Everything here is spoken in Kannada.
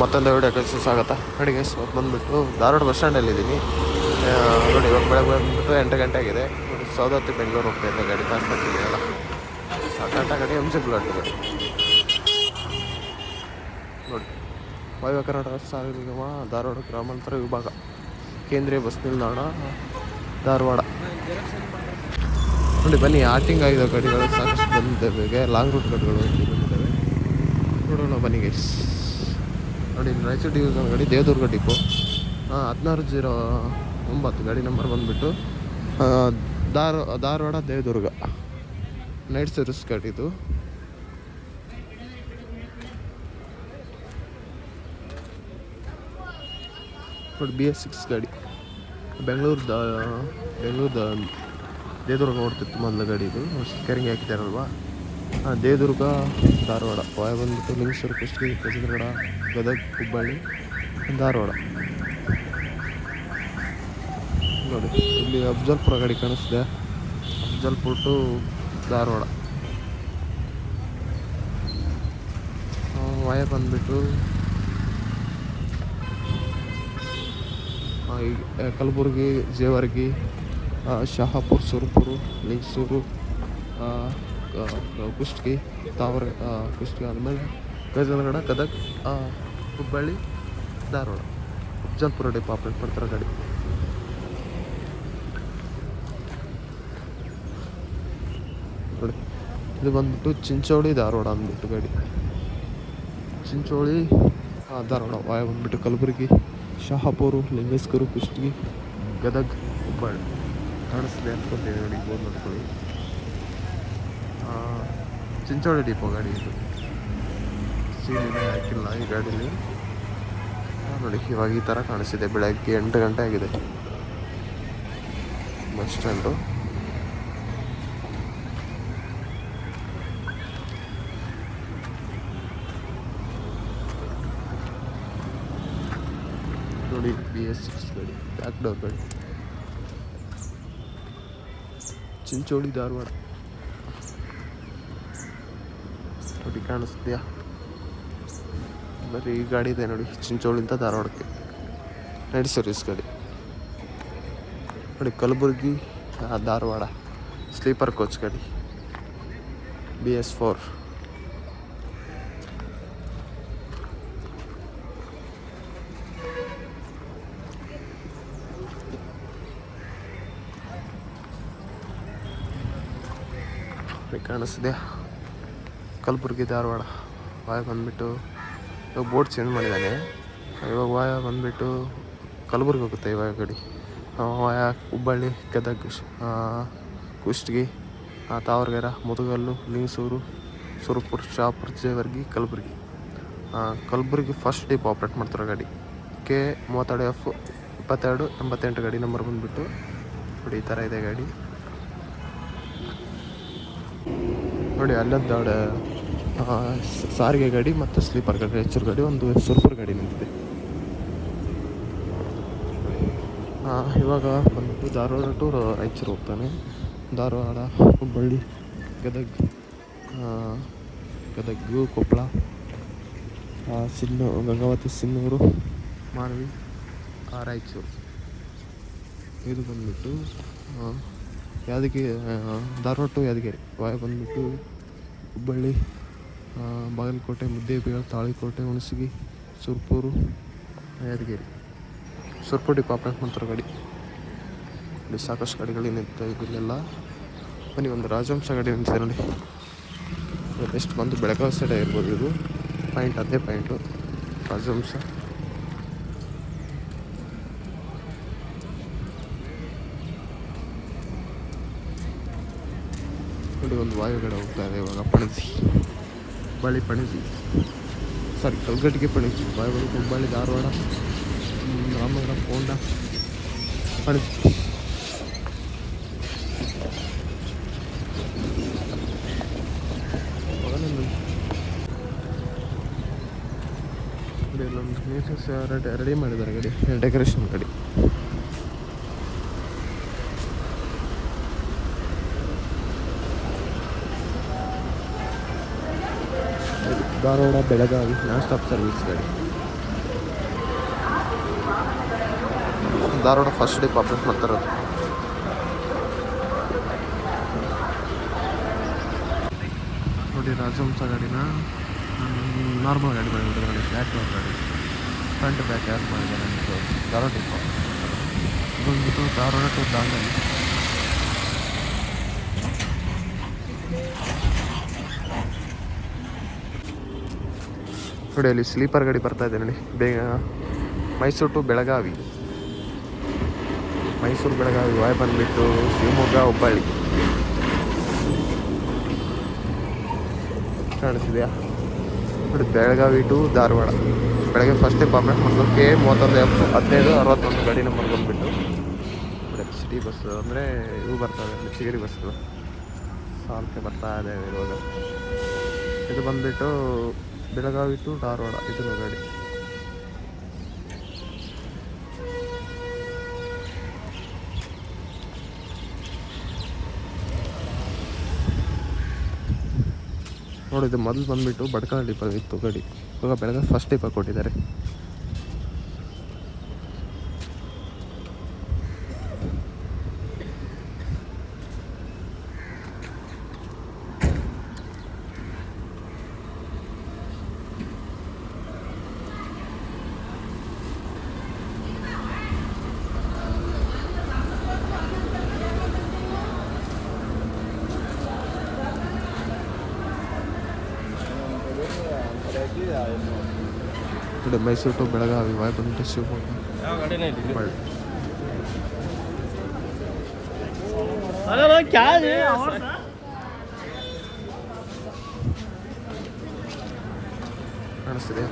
ಮತ್ತೊಂದು ವಿಡಿಯೋ ಕೆಲಸ ಆಗುತ್ತಾ ನೋಡಿ ಗೈಸ್ ಬಂದುಬಿಟ್ಟು ಧಾರವಾಡ ಬಸ್ ಸ್ಟ್ಯಾಂಡಲ್ಲಿ ಇದ್ದೀನಿ ನೋಡಿ ಇವತ್ತು ಬೆಳಗ್ಗೆ ಬಂದುಬಿಟ್ಟು ಎಂಟು ಗಂಟೆ ಆಗಿದೆ. ನೋಡಿ ಸೌದತ್ತಿ ಬೆಂಗಳೂರು ಹೋಗ್ತಾ ಇದ್ದೆ ಗಾಡಿ ಪಾಸ್ ಮಾಡ್ತಿದ್ದೀನಲ್ಲ ಸಾಕಾಟ ಗಾಡಿ ಎಂ ಸಿ ಬ್ಲಾಟ್ ಗಾಡಿ ನೋಡಿ ವಾಯುವ ಕರ್ನಾಟಕ ಸಾರಿಗೆ ನಿಗಮ, ಧಾರವಾಡ ಗ್ರಾಮಾಂತರ ವಿಭಾಗ, ಕೇಂದ್ರೀಯ ಬಸ್ ನಿಲ್ದಾಣ, ಧಾರವಾಡ. ನೋಡಿ, ಬನ್ನಿ, ಆಟಿಂಗ್ ಆಗಿರೋ ಗಾಡಿಗಳು ಸಾಕಷ್ಟು ಬಂದಿದ್ದಾವೆ. ಲಾಂಗ್ ರೂಟ್ ಗಾಡಿಗಳು ನೋಡೋಣ ಬನ್ನಿ ಗೈಸ್ ನೋಡಿ ರಾಯಚೂರು ಡಿವಿಷನ್ ಗಾಡಿ, ದೇವದುರ್ಗ ಡಿಪೋ. ಹದಿನಾರು ಜೀರೋ ಒಂಬತ್ತು ಗಾಡಿ ನಂಬರ್ ಬಂದುಬಿಟ್ಟು ಧಾರ, ಧಾರವಾಡ, ದೇವದುರ್ಗ. ನೈಟ್ ಸರ್ವಿಸ್ ಗಾಡಿ ಇದು. ಬಿ ಎಸ್ ಸಿಕ್ಸ್ ಗಾಡಿ. ಬೆಂಗಳೂರು ದ ಬೆಂಗಳೂರು ದೇವದುರ್ಗ ನೋಡ್ತಿತ್ತು ಮೊದಲ ಗಾಡಿ ಇದು. ಕೆರೆಂಗೆ ಹಾಕಿದ್ದಾರಲ್ವಾ? ದೇವದುರ್ಗ, ಧಾರವಾಡ. ವಾಯ ಬಂದ್ಬಿಟ್ಟು ಲಿಂಗೇಶ್ವರ ಕುಷ್ಟಗಿ ಕಸಗಡ ಗದಗ, ಹುಬ್ಬಳ್ಳಿ, ಧಾರವಾಡ. ನೋಡಿ, ಇಲ್ಲಿ ಅಫ್ಜಲ್ಪುರ ಗಾಡಿ ಕಾಣಿಸ್ತಿದೆ. ಅಫ್ಜಲ್ಪುರ್ ಟು ಧಾರವಾಡ. ವಾಯ ಬಂದ್ಬಿಟ್ಟು ಕಲಬುರ್ಗಿ, ಜೇವರ್ಗಿ ಶಹಾಪುರ್, ಸುರಪುರ ಕ- ಕುಷ್ಟಗಿ, ತಾವರ ಕುಷ್ಟಗಿ ಆದಮೇಲೆ ಗಜನಗಡ ಗದಗ್ ಹುಬ್ಬಳ್ಳಿ, ಧಾರವಾಡ. ಅಫ್ಜಲ್ಪುರ ಡಿಪೋ ಆಪ್ರೇಟ್ ಮಾಡ್ತಾರೆ ಗಾಡಿ. ನೋಡಿ, ಇದು ಬಂದ್ಬಿಟ್ಟು ಚಿಂಚೋಳಿ, ಧಾರವಾಡ ಅಂದ್ಬಿಟ್ಟು ಗಾಡಿ. ಚಿಂಚೋಳಿ ಧಾರವಾಡ ವಾಯ ಬಂದ್ಬಿಟ್ಟು ಕಲಬುರಗಿ, ಶಹಾಪುರು ಲಿಂಗಸ್ಕರು ಕುಷ್ಟಗಿ, ಗದಗ್, ಹುಬ್ಬಳ್ಳಿ. ಕಾಣಿಸ್ತಿದೆ ಅನ್ಕೊಂತೀನಿ ನೋಡಿ, ಬೋರ್ಡ್ ನೋಡ್ಕೊಳ್ಳಿ. ಚಿಂಚೋಳಿ ಡಿಪೋ ಗಾಡಿ ಇದು. ಸೀಲಿನ ಹಾಕಿಲ್ಲ ಈ ಗಾಡೀಲಿ. ನೋಡಿ, ಇವಾಗ ಈ ಥರ ಕಾಣಿಸ್ತಿದೆ. ಬೆಳಗ್ಗೆ ಎಂಟು ಗಂಟೆ ಆಗಿದೆ. Bus stand. ನೋಡಿ ಬಿ ಎಸ್ ಸಿಕ್ಸ್ ಗಾಡಿ. ಬ್ಯಾಕ್ ಡೋರ್ ಗಾಡಿ. ಚಿಂಚೋಳಿ ಧಾರವಾಡ ನೋಡಿ ಕಾಣಿಸ್ತೀಯಾ ಬರೀ ಈ ಗಾಡಿ ಇದೆ ನೋಡಿ ಚಿಂಚೋಳಿಂದ ಧಾರವಾಡಕ್ಕೆ. ನೈಟ್ ಸರ್ವಿಸ್ ಗಾಡಿ. ನೋಡಿ, ಕಲಬುರಗಿ ಧಾರವಾಡ. ಸ್ಲೀಪರ್ ಕೋಚ್ ಗಾಡಿ. B S four. ಕಾಣಿಸ್ತಿದೆ ಕಲಬುರಗಿ ಧಾರವಾಡ. ವಾಯ ಬಂದ್ಬಿಟ್ಟು ಇವಾಗ ಬೋಟ್ ಚೇಂಜ್ ಮಾಡಿದ್ದಾನೆ ಇವಾಗ ವಾಯ ಬಂದ್ಬಿಟ್ಟು ಕಲಬುರ್ಗಿ ಹೋಗುತ್ತೆ ಇವಾಗ ಗಡಿ. ವಾಯ ಹುಬ್ಬಳ್ಳಿ ಗದಗ್ ಕುಷ್ಟಗಿ ಆ, Mudgal Lingsugur Surpur Shahapur Jevargi Kalaburagi. Kalaburagi Kalaburagi first type operate ಮಾಡ್ತಾರೆ ಗಾಡಿ. ಕೆ ಮೂವತ್ತೆರಡು ಎಫ್ ಇಪ್ಪತ್ತೆರಡು ಎಂಬತ್ತೆಂಟು ಗಾಡಿ ನಂಬರ್ ಬಂದುಬಿಟ್ಟು ನೋಡಿ ಈ ಥರ ಇದೆ ಗಾಡಿ. ನೋಡಿ ಅಲ್ಲೊಂದು ಸಾರಿಗೆ ಗಾಡಿ ಮತ್ತು ಸ್ಲೀಪರ್ ಗಾಡಿ ರಾಯಚೂರು ಗಾಡಿ, ಒಂದು ಸೂಪರ್ ಗಾಡಿ ನಿಂತಿದೆ. ಇವಾಗ ಬಂದು ಧಾರವಾಡ ಟು ರಾಯಚೂರು ಹೋಗ್ತಾನೆ. ಧಾರವಾಡ, ಹುಬ್ಬಳ್ಳಿ, ಗದಗ್ ಗದಗು, ಕೊಪ್ಪಳ ಸಿನ್ನು, ಗಂಗಾವತಿ, ಸಿನ್ನೂರು, ಮಾನವಿ ರಾಯಚೂರು. ಇದು ಬಂದ್ಬಿಟ್ಟು ಯಾದಗಿರಿ ಧಾರವಾಡ ಟು ಯಾದಗಿರಿ. ವಾಯ ಬಂದ್ಬಿಟ್ಟು ಹುಬ್ಬಳ್ಳಿ ಬಾಗಲಕೋಟೆ, ಮುದ್ದೇಬಿಗಳ, ತಾಳಿಕೋಟೆ, ಹುಣಸಗಿ, ಸುರ್ಪೂರು, ಯಾದಗಿರಿ. ಸುರ್ಪುರ ಡಿಪೋ ಮಂತ್ರ ಗಾಡಿ. ಇಲ್ಲಿ ಸಾಕಷ್ಟು ಗಾಡಿಗಳು ನಿಂತಿವೆ ಇಲ್ಲೆಲ್ಲ ಬನ್ನಿ, ಒಂದು ರಾಜವಂಶ ಗಾಡಿ ನಿಂತಿದೆ ನೋಡಿ. ಎಷ್ಟು ಬಂದು ಬೆಳಗಾವಿ ಸೈಡ್ ಆಗಿರ್ಬೋದು ಇದು. ಪಾಯಿಂಟ್ ಅದೇ ಪಾಯಿಂಟು ರಾಜವಂಶ. ಒಂದು ವಾಯುಗಡೆ ಹೋಗ್ತಾ ಇದೆ ಇವಾಗ ಪಣಜಿ ಹುಬ್ಬಳ್ಳಿ ಪಣಜಿ. ಸಾರಿ ಕಲ್ಗಟ್ಟಿಗೆ Panaji. Via Hubballi, Dharwad, Ramanagara Honda Panaji. Ready ಮಾಡಿದ್ದಾರೆ ಗಾಡಿ. ಡೆಕೋರೇಷನ್ ಗಾಡಿ. Dharwad Belagavi non stop service ಗಾಡಿ. ಧಾರವಾಡ ಫಸ್ಟ್ ಡೇ ಆಪ್ರೇಟ್ ಮಾಡ್ತಾರದು ನೋಡಿ ರಾಜವಂಶ ಗಾಡಿನ ನಾರ್ಮಲ್ ಗಾಡಿ ಬಂದಿದ್ದಾರೆ ನೋಡಿ ಬ್ಯಾಕ್ ಗಾಡಿ. ಫ್ರಂಟ್ ಬ್ಯಾಕ್ ಯಾರು ಮಾಡಿದ್ದಾರೆ ಧಾರವಾಡ ಡಿಪೋ ಬಂದ್ಬಿಟ್ಟು ಧಾರವಾಡ ಟು ದಾಂಡಲಿ ನೋಡಿ ಅಲ್ಲಿ ಸ್ಲೀಪರ್ ಗಾಡಿ ಬರ್ತಾ ಇದೆ ನೋಡಿ. ಬೇಗ ಮೈಸೂರು ಟು ಬೆಳಗಾವಿ. ಮೈಸೂರು ಬೆಳಗಾವಿ ವಾಯ್ ಬಂದ್ಬಿಟ್ಟು ಶಿವಮೊಗ್ಗ, ಹುಬ್ಬಳ್ಳಿ. ಕಾಣಿಸಿದೆಯಾ ನೋಡಿ, ಬೆಳಗಾವಿ ಟು ಧಾರವಾಡ. ಬೆಳಗ್ಗೆ ಫಸ್ಟ್ ಪರ್ಮೆಂಟ್ ಮಾಡೋಕ್ಕೆ ಮೂವತ್ತೊಂದು ಎಫ್ ಹದಿನೈದು, ಅರವತ್ತೊಂದು ಗಾಡಿ ನಂಬರ್ ಬಂದುಬಿಟ್ಟು. ಸಿಟಿ ಬಸ್ ಅಂದರೆ ಇವು ಬರ್ತವೆ ಚಿಗರಿ ಬಸ್ಸು ಸಾಲ್ಕೆ ಬರ್ತಾ ಇದೆ ಇವಾಗ. ಇದು ಬಂದುಬಿಟ್ಟು ಬೆಳಗಾವಿ ಟು ಧಾರವಾಡ, ಇದು ಗಾಡಿ ನೋಡಿ, ಇದು ಮೊದಲು ಬಂದುಬಿಟ್ಟು ಬಡ್ಕಳ ಡಿಪ್ಪ ಇತ್ತು ಗಾಡಿ. ಇವಾಗ ಬೆಳಗ್ಗೆ ಫಸ್ಟ್ ಡಿಪ್ಪ ಕೊಟ್ಟಿದ್ದಾರೆ. ಇದು ಮೈಸೂರು ಟು ಬೆಳಗಾವಿ ವಾಯುಬಂದು ಟು ಶಿವಮೊಗ್ಗ ಕಾಣಿಸ್ತಿದೆ.